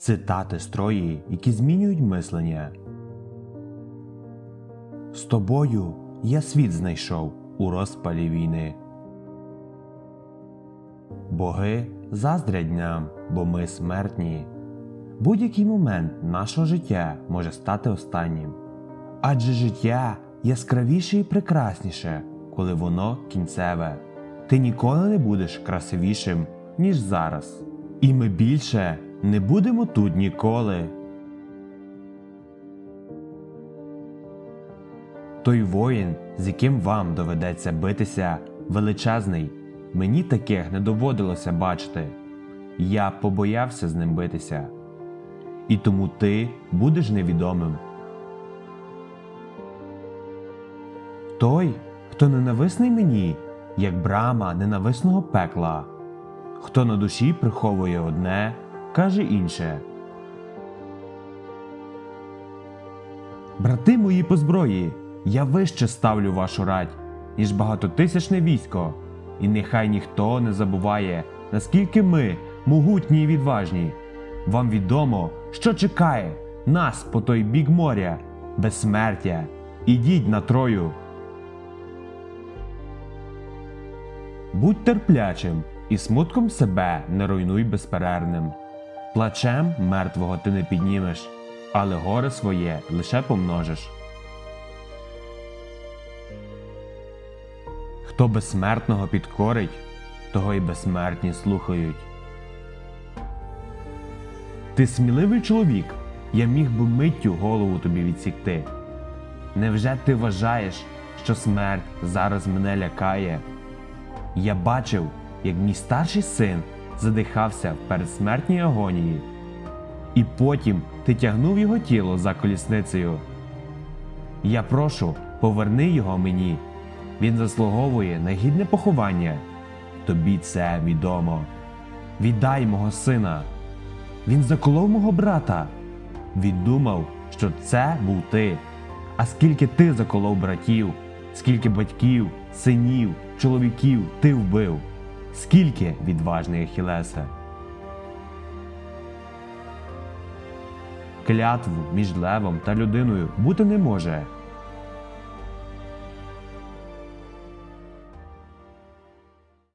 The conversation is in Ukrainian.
Цитати строї, які змінюють мислення. З тобою я світ знайшов у розпалі війни. Боги заздрять нам, бо ми смертні. Будь-який момент нашого життя може стати останнім. Адже життя яскравіше і прекрасніше, коли воно кінцеве. Ти ніколи не будеш красивішим, ніж зараз. І ми більше не будемо тут ніколи. Той воїн, з яким вам доведеться битися, величезний. Мені таких не доводилося бачити. Я побоявся з ним битися. І тому ти будеш невідомим. Той, хто ненависний мені, як брама ненависного пекла, хто на душі приховує одне, каже інше. Брати мої по зброї, я вище ставлю вашу рать, ніж багатотисячне військо, і нехай ніхто не забуває, наскільки ми могутні і відважні. Вам відомо, що чекає нас по той бік моря, безсмертя. Ідіть на трою. Будь терплячим і смутком себе не руйнуй безперервним. Плачем мертвого ти не піднімеш, але горе своє лише помножиш. Хто безсмертного підкорить, того й безсмертні слухають. Ти сміливий чоловік, я міг би миттю голову тобі відсікти. Невже ти вважаєш, що смерть зараз мене лякає? Я бачив, як мій старший син задихався в передсмертній агонії, і потім ти тягнув його тіло за колісницею. Я прошу, поверни його мені. Він заслуговує на гідне поховання. Тобі це відомо. Віддай мого сина. Він заколов мого брата. Він думав, що це був ти. А скільки ти заколов братів, скільки батьків, синів, чоловіків ти вбив, скільки відважний Ахілеса. Клятву між левом та людиною бути не може.